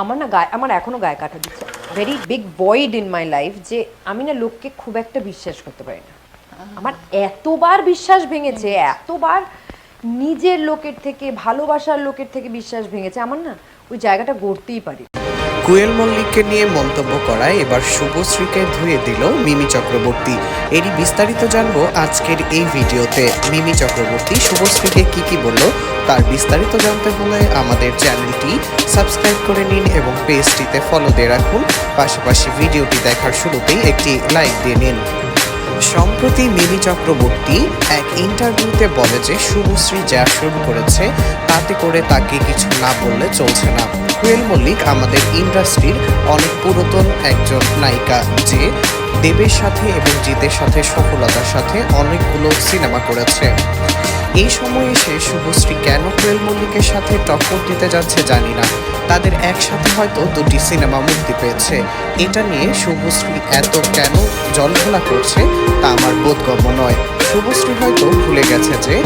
আমার না গায়ে আমার এখনও গায়ে কাটা দিচ্ছে। Very big void in my life যে আমি না লোককে খুব একটা বিশ্বাস করতে পারি না। আমার এতবার বিশ্বাস ভেঙেছে এতবার নিজের লোকের থেকে ভালোবাসার লোকের থেকে বিশ্বাস ভেঙেছে আমার না ওই জায়গাটা গড়তেই পারি কুয়েল মল্লিককে নিয়ে মন্তব্য করায় এবার শুভশ্রীকে ধুয়ে দিল মিমি চক্রবর্তী। এরই বিস্তারিত জানব আজকের এই ভিডিওতে। মিমি চক্রবর্তী, শুভশ্রীকে কি কি বলল তার বিস্তারিত জানতে হলে আমাদের চ্যানেলটি সাবস্ক্রাইব করে নিন এবং পেজটিতে ফলো দিয়ে রাখুন। পাশাপাশি ভিডিওটি দেখার শুরুতেই একটি লাইক দিয়ে নিন। সম্প্রতি মিমি চক্রবর্তী এক ইন্টারভিউতে বলে যে শুভশ্রী যা শুরু করেছে, তাতে করে তাকে কিছু না বললে চলছে না। কুয়েল মল্লিক আমাদের ইন্ডাস্ট্রির অনেক পুরাতন একজন নায়িকা যে দেবের সাথে এবং জিতের সাথে সফলতার সাথে অনেকগুলো সিনেমা করেছে। এই সময়ে এসে শুভশ্রী কেন কোয়েল মল্লিকের সাথে টক্কর দিতে যাচ্ছে জানি না। তাদের একসাথে হয়তো দুটি সিনেমা মুক্তি পেয়েছে। এটা নিয়ে শুভশ্রী এত কেন জলঘোলা করছে তা আমার বোধগম্য নয়। শুভশ্রী হয়তো ভুলে গেছে যে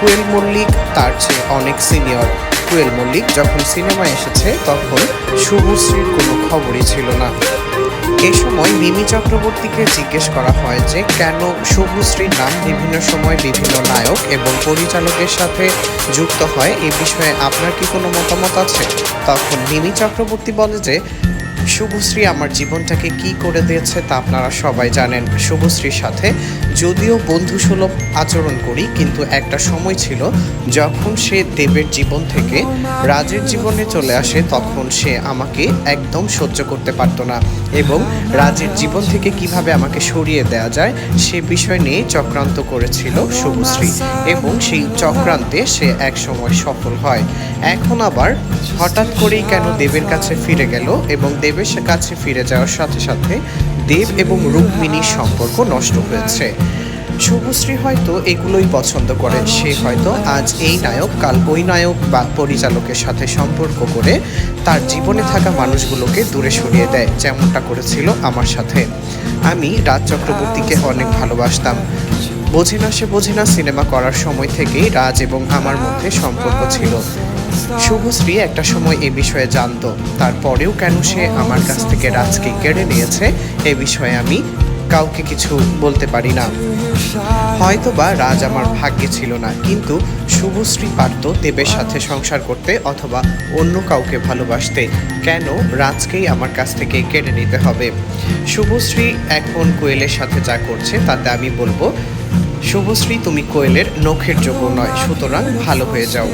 কোয়েল মল্লিক তার চেয়ে অনেক সিনিয়র। কোয়েল মল্লিক যখন সিনেমা এসেছে তখন শুভশ্রীর কোনো খবরই ছিল না। এ সময় মিমি চক্রবর্তীকে জিজ্ঞেস করা হয় যে, কেন শুভশ্রীর নাম বিভিন্ন সময় বিভিন্ন নায়ক এবং পরিচালকের সাথে যুক্ত হয়? এ বিষয়ে আপনার কি কোনো মতামত আছে? তখন মিমি চক্রবর্তী বলে যে শুভশ্রী আমার জীবনটাকে কি করে দিয়েছে তা আপনারা সবাই জানেন। শুভশ্রীর সাথে যদিও বন্ধুসুলভ আচরণ করি, কিন্তু একটা সময় ছিল যখন সে দেবের জীবন থেকে রাজের জীবনে চলে আসে, তখন সে আমাকে একদম সহ্য করতে পারতো না এবং রাজের জীবন থেকে কীভাবে আমাকে সরিয়ে দেওয়া যায়, সে বিষয় নিয়ে চক্রান্ত করেছিল শুভশ্রী এবং সেই চক্রান্তে সে এক সময় সফল হয়। এখন আবার হঠাৎ করেই কেন দেবের কাছে ফিরে গেল এবং দেবের কাছে ফিরে যাওয়ার সাথে সাথে দেব এবং রুক্মিণীর সম্পর্ক নষ্ট হয়েছে। শুভশ্রী হয়তো এগুলোই পছন্দ করে, সে হয়তো আজ এই নায়ক, কাল ওই নায়ক বা পরিচালকের সাথে সম্পর্ক করে তার জীবনে থাকা মানুষগুলোকে দূরে সরিয়ে দেয়, যেমনটা করেছিল আমার সাথে। আমি রাজ চক্রবর্তীকে অনেক ভালোবাসতাম। বোঝে না সে বোঝে না সিনেমা করার সময় থেকেই রাজ এবং আমার মধ্যে সম্পর্ক ছিল। শুভশ্রী একটা সময় এ বিষয়ে জানতো। তারপরেও কেন সে আমার কাছ থেকে রাজকে কেড়ে নিয়েছে, এ বিষয়ে আমি কাউকে কিছু বলতে পারি না। হয়তো বা রাজ আমার ভাগ্যে ছিল না, কিন্তু শুভশ্রী পারত দেবের সাথে সংসার করতে অথবা অন্য কাউকে ভালোবাসতে। কেন? রাজকেই আমার কাছ থেকে কেড়ে নিতে হবে। শুভশ্রী এখন কোয়েলের সাথে যা করছে, তাতে আমি বলব, শুভশ্রী তুমি কোয়েলের নখের যোগ্য নয়, সুতরাং ভালো হয়ে যাও।